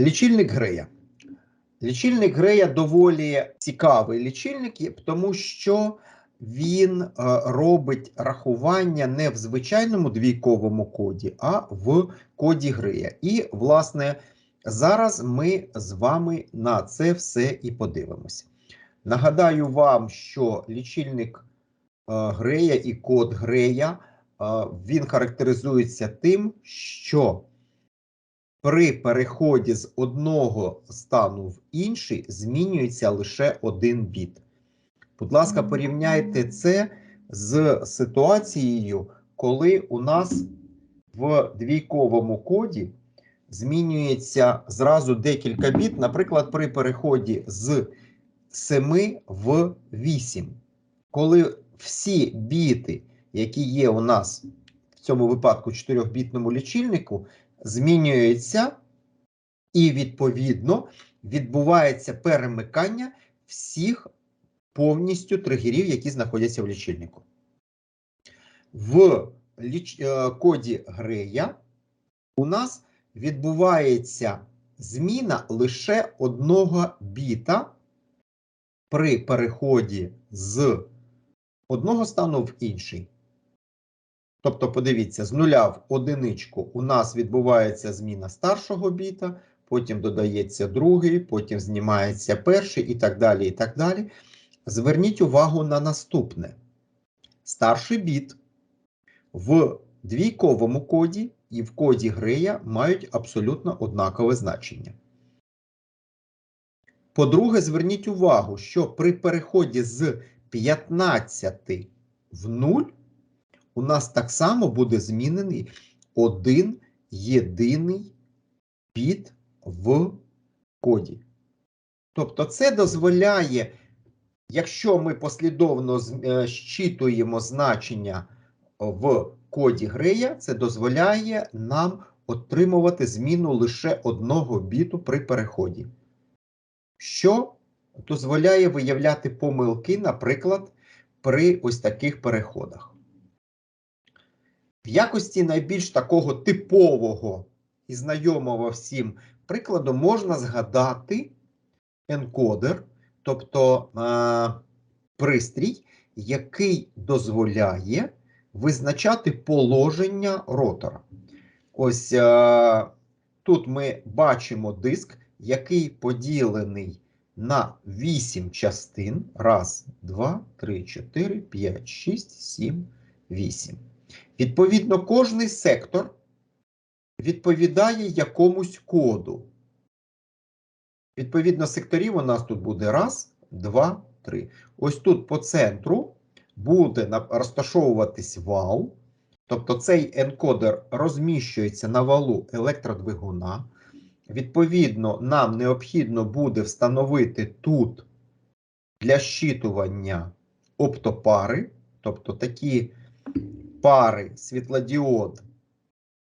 Лічильник Грея. Лічильник Грея доволі цікавий лічильник, тому що він е, робить рахування не в звичайному двійковому коді, а в коді Грея. І, власне, зараз ми з вами на це все і подивимося. Нагадаю вам, що лічильник е, Грея і код Грея е, він характеризується тим, що при переході з одного стану в інший змінюється лише один біт. Будь ласка, порівняйте це з ситуацією, коли у нас в двійковому коді змінюється зразу декілька біт, наприклад, при переході з 7 в 8. Коли всі біти, які є у нас в цьому випадку 4-бітному лічильнику, змінюються, і, відповідно, відбувається перемикання всіх повністю тригерів, які знаходяться в лічильнику. В ліч... е, коді Грея у нас відбувається зміна лише одного біта при переході з одного стану в інший. Тобто, подивіться, з нуля в одиничку у нас відбувається зміна старшого біта, потім додається другий, потім знімається перший і так далі. і так далі. Зверніть увагу на наступне. Старший біт в двійковому коді і в коді Грея мають абсолютно однакове значення. По-друге, зверніть увагу, що при переході з 15 в 0 у нас так само буде змінений один єдиний біт в коді. Тобто, це дозволяє, якщо ми послідовно з- е, щитуємо значення в коді Грея, це дозволяє нам отримувати зміну лише одного біту при переході, що дозволяє виявляти помилки, наприклад, при ось таких переходах. В якості найбільш такого типового і знайомого всім прикладу можна згадати енкодер, тобто е, пристрій, який дозволяє визначати положення ротора. Ось е, тут ми бачимо диск, який поділений на 8 частин. Раз, два, три, чотири, п'ять, шість, сім, вісім. Відповідно, кожний сектор відповідає якомусь коду. Відповідно, секторів у нас тут буде раз, два, три. Ось тут по центру буде розташовуватись вал. Тобто цей енкодер розміщується на валу електродвигуна. Відповідно, нам необхідно буде встановити тут для щитування оптопари, тобто такі пари світлодіод,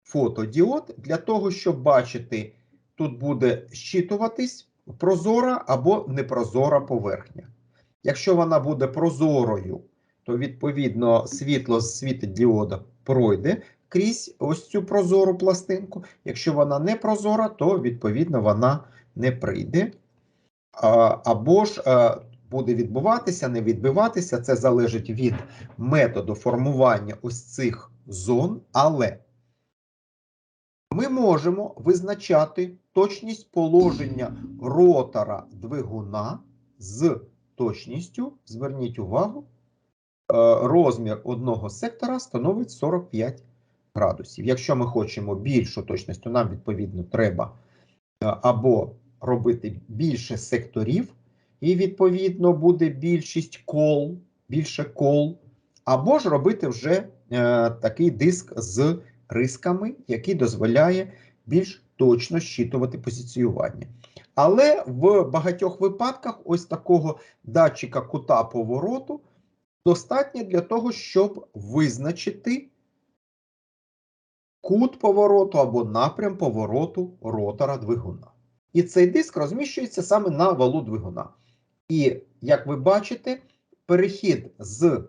фотодіод, для того, щоб бачити, тут буде щитуватись прозора або непрозора поверхня. Якщо вона буде прозорою, то відповідно світло з світодіода пройде крізь ось цю прозору пластинку. Якщо вона не прозора, то відповідно вона не прийде. Або ж е, буде відбуватися, не відбиватися. Це залежить від методу формування ось цих зон, але ми можемо визначати точність положення ротора двигуна з точністю, зверніть увагу, е, розмір одного сектора становить 45 градусів. Якщо ми хочемо більшу точність, то нам відповідно треба е, або робити більше секторів, і відповідно буде більшість кол, більше кол, або ж робити вже е, такий диск з рисками, який дозволяє більш точно щитувати позиціювання. Але в багатьох випадках ось такого датчика кута повороту достатньо для того, щоб визначити кут повороту або напрям повороту ротора двигуна. І цей диск розміщується саме на валу двигуна. І, як ви бачите, перехід з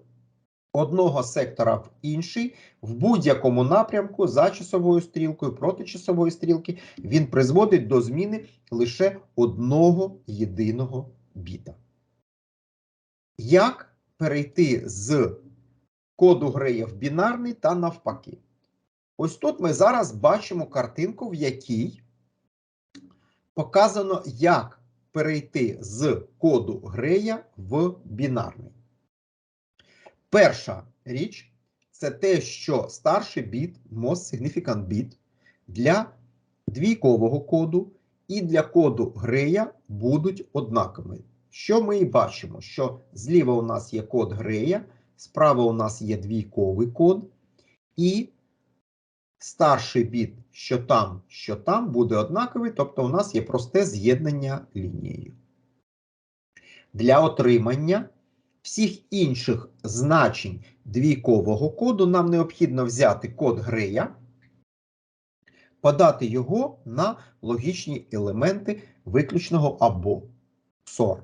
одного сектора в інший в будь-якому напрямку за часовою стрілкою, проти часової стрілки, він призводить до зміни лише одного єдиного біта. Як перейти з коду Грея в бінарний та навпаки? Ось тут ми зараз бачимо картинку, в якій показано, як перейти з коду Грея в бінарний. Перша річ це те, що старший біт, most significant bit для двійкового коду і для коду Грея будуть однаковими. Що ми і бачимо? Що зліва у нас є код Грея, справа у нас є двійковий код, і старший біт, що там, що там, буде однаковий, тобто у нас є просте з'єднання лінією. Для отримання всіх інших значень двійкового коду нам необхідно взяти код Грея, подати його на логічні елементи виключного або XOR.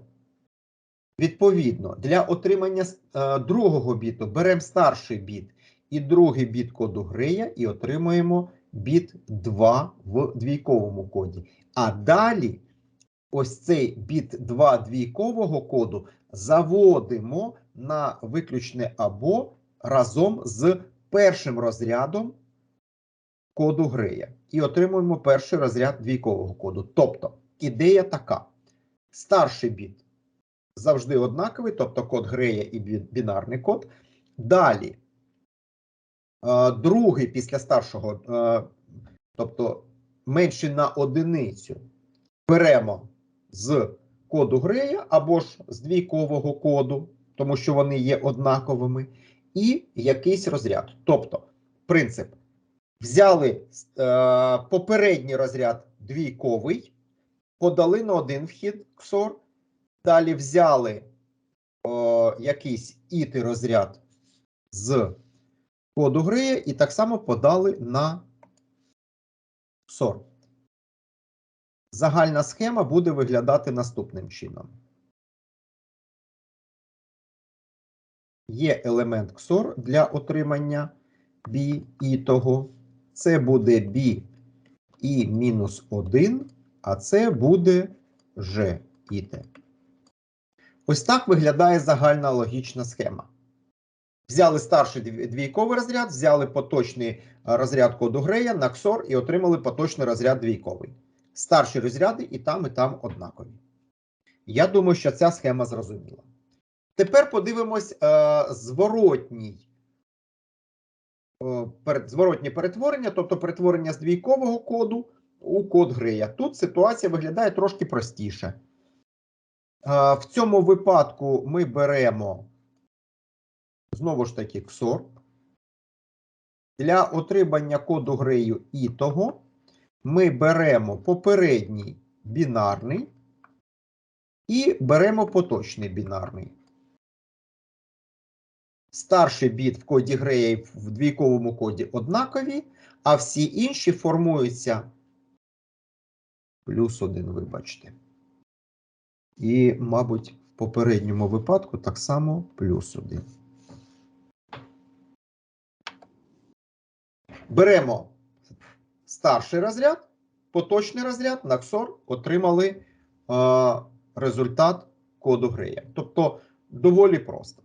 Відповідно, для отримання е, другого біту беремо старший біт і другий біт коду Грея і отримуємо біт 2 в двійковому коді. А далі ось цей біт 2 двійкового коду заводимо на виключне або разом з першим розрядом коду Грея. І отримуємо перший розряд двійкового коду. Тобто, ідея така: старший біт завжди однаковий, тобто код Грея і бінарний код. Далі, другий після старшого, тобто менший на одиницю, беремо з коду Грея або ж з двійкового коду, тому що вони є однаковими, і якийсь розряд. Тобто, принцип. Взяли е, попередній розряд двійковий, подали на один вхід XOR, далі взяли е, якийсь іти розряд з коду Грея і так само подали на XOR. Загальна схема буде виглядати наступним чином. Є елемент XOR для отримання B і того. Це буде B і мінус 1, а це буде G і T. Ось так виглядає загальна логічна схема. Взяли старший двійковий розряд, взяли поточний розряд коду Грея на XOR і отримали поточний розряд двійковий. Старші розряди і там, і там однакові. Я думаю, що ця схема зрозуміла. Тепер подивимось е, зворотній, е, перед, зворотнє перетворення, тобто перетворення з двійкового коду у код Грея. Тут ситуація виглядає трошки простіше. Е, в цьому випадку ми беремо знову ж таки XOR. Для отримання коду Грею і того ми беремо попередній бінарний і беремо поточний бінарний. Старший біт в коді Грея в двійковому коді однакові, а всі інші формуються плюс один, вибачте. І, мабуть, в попередньому випадку так само плюс один. Беремо старший розряд, поточний розряд, на XOR отримали е, результат коду Грея. Тобто доволі просто.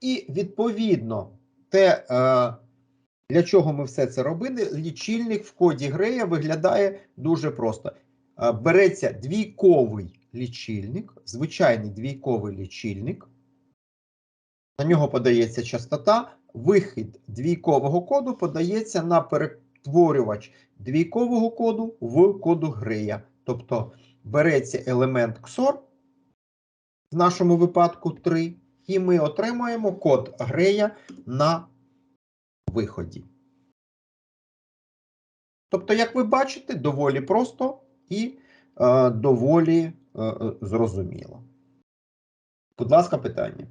І відповідно, те, е, для чого ми все це робили, лічильник в коді Грея виглядає дуже просто. Е, береться двійковий лічильник, звичайний двійковий лічильник. На нього подається частота, вихід двійкового коду подається на перетворювач двійкового коду в коду Грея. Тобто береться елемент XOR, в нашому випадку 3, і ми отримуємо код Грея на виході. Тобто, як ви бачите, доволі просто і е, доволі е, зрозуміло. Будь ласка, питання.